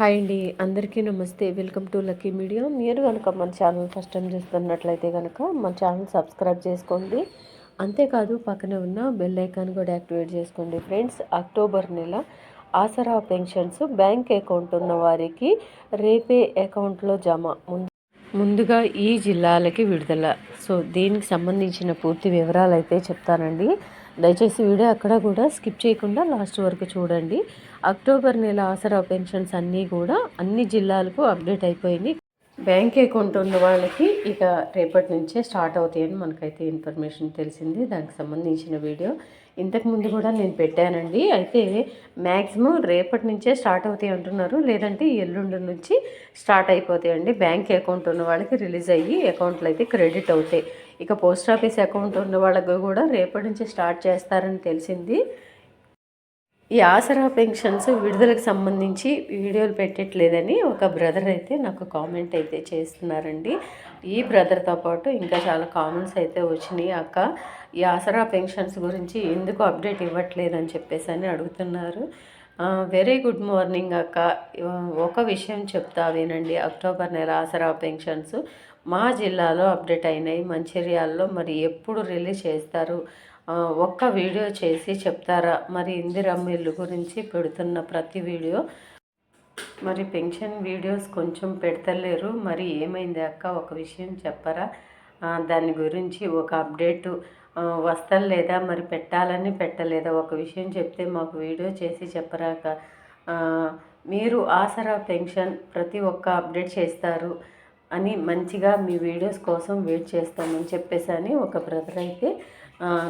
Hi అండి అందరికీ నమస్తే. Welcome to lucky media. మీరు కనుక మన ఛానల్ ఫస్ట్ టైం చూస్తున్నట్లయితే కనుక మన ఛానల్ సబ్స్క్రైబ్ చేసుకోండి. అంతేకాదు పక్కనే ఉన్న బెల్ ఐకాన్ కూడా యాక్టివేట్ చేసుకోండి ఫ్రెండ్స్. అక్టోబర్ నెల ఆసరా పెన్షన్స్ బ్యాంక్ అకౌంట్ ఉన్న వారికి రేపే అకౌంట్లో జమ. ముందుగా ఈ జిల్లాలకి విడుదల. సో దీనికి సంబంధించిన పూర్తి వివరాలు అయితే చెప్తానండి. దయచేసి వీడియో అక్కడ కూడా స్కిప్ చేయకుండా లాస్ట్ వరకు చూడండి. అక్టోబర్ నెల ఆసరా పెన్షన్స్ అన్నీ కూడా అన్ని జిల్లాలకు అప్డేట్ అయిపోయింది. బ్యాంక్ అకౌంట్ ఉన్న వాళ్ళకి ఇక రేపటి నుంచే స్టార్ట్ అవుతాయని మనకైతే ఇన్ఫర్మేషన్ తెలిసింది. దానికి సంబంధించిన వీడియో ఇంతకు ముందు కూడా నేను పెట్టానండి. అయితే మ్యాక్సిమం రేపటి నుంచే స్టార్ట్ అవుతాయి అంటున్నారు. లేదంటే ఎల్లుండి నుంచి స్టార్ట్ అయిపోతాయండి. బ్యాంక్ అకౌంట్ ఉన్న వాళ్ళకి రిలీజ్ అయ్యి అకౌంట్లు అయితే క్రెడిట్ అవుతాయి. ఇక పోస్ట్ ఆఫీస్ అకౌంట్ ఉన్న వాళ్ళకు కూడా రేపటి నుంచి స్టార్ట్ చేస్తారని తెలిసింది. ఈ ఆసరా పెన్షన్స్ విడుదలకు సంబంధించి వీడియోలు పెట్టట్లేదని ఒక బ్రదర్ అయితే నాకు కామెంట్ అయితే చేస్తున్నారండి. ఈ బ్రదర్తో పాటు ఇంకా చాలా కామెంట్స్ అయితే వచ్చినాయి. అక్క ఈ ఆసరా పెన్షన్స్ గురించి ఎందుకు అప్డేట్ ఇవ్వట్లేదని చెప్పేసి అని అడుగుతున్నారు. వెరీ గుడ్ మార్నింగ్ అక్క. ఒక విషయం చెప్తా వినండి. అక్టోబర్ నెల ఆసరా పెన్షన్స్ మా జిల్లాలో అప్డేట్ అయినాయి. మంచిర్యాలలో మరి ఎప్పుడు రిలీజ్ చేస్తారు? ఒక్క వీడియో చేసి చెప్తారా? మరి ఇందిరమ్మ ఇల్లు గురించి పెడుతున్న ప్రతి వీడియో. మరి పెన్షన్ వీడియోస్ కొంచెం పెడతలేరు. మరి ఏమైంది అక్క? ఒక విషయం చెప్పరా? దాని గురించి ఒక అప్డేటు వస్తలేదా మరి పెట్టాలని పెట్టలేదా? ఒక విషయం చెప్తే మాకు వీడియో చేసి చెప్పరాక మీరు ఆసరా పెన్షన్ ప్రతి ఒక్క అప్డేట్ చేస్తారు అని మంచిగా మీ వీడియోస్ కోసం వెయిట్ చేస్తామని చెప్పేసి అని ఒక బ్రదర్ అయితే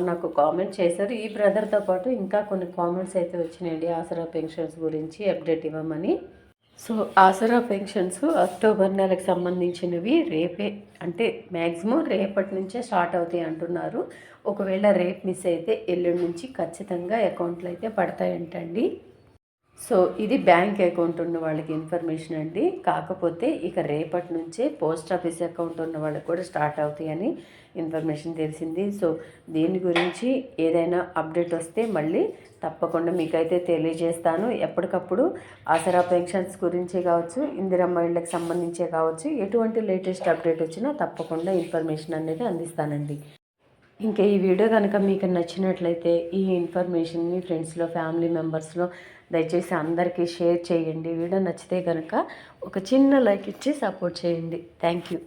నాకు కామెంట్ చేశారు. ఈ బ్రదర్తో పాటు ఇంకా కొన్ని కామెంట్స్ అయితే వచ్చినాయండి ఆసరా పెన్షన్స్ గురించి అప్డేట్ ఇవ్వమని. సో ఆసరా పెన్షన్స్ అక్టోబర్ నెలకు సంబంధించినవి రేపే అంటే మ్యాక్సిమం రేపటి నుంచే స్టార్ట్ అవుతాయి అంటున్నారు. ఒకవేళ రేపు మిస్ అయితే ఎల్లుండి నుంచి ఖచ్చితంగా అకౌంట్లు అయితే పడతాయంటండి. సో ఇది బ్యాంక్ అకౌంట్ ఉన్న వాళ్ళకి ఇన్ఫర్మేషన్ అండి. కాకపోతే ఇక రేపటి నుంచే పోస్ట్ ఆఫీస్ అకౌంట్ ఉన్న వాళ్ళకి కూడా స్టార్ట్ అవుతాయని ఇన్ఫర్మేషన్ తెలిసింది. సో దీని గురించి ఏదైనా అప్డేట్ వస్తే మళ్ళీ తప్పకుండా మీకైతే తెలియజేస్తాను. ఎప్పటికప్పుడు ఆసరా పెన్షన్స్ గురించే కావచ్చు ఇందిరమ్మ ఇళ్ళకి సంబంధించే కావచ్చు ఎటువంటి లేటెస్ట్ అప్డేట్ వచ్చినా తప్పకుండా ఇన్ఫర్మేషన్ అనేది అందిస్తానండి. ఇంకా ఈ వీడియో కనుక మీకు నచ్చినట్లయితే ఈ ఇన్ఫర్మేషన్ని ఫ్రెండ్స్లో ఫ్యామిలీ మెంబర్స్లో దయచేసి అందరికీ షేర్ చేయండి. వీడియో నచ్చితే కనుక ఒక చిన్న లైక్ ఇచ్చి సపోర్ట్ చేయండి. Thank you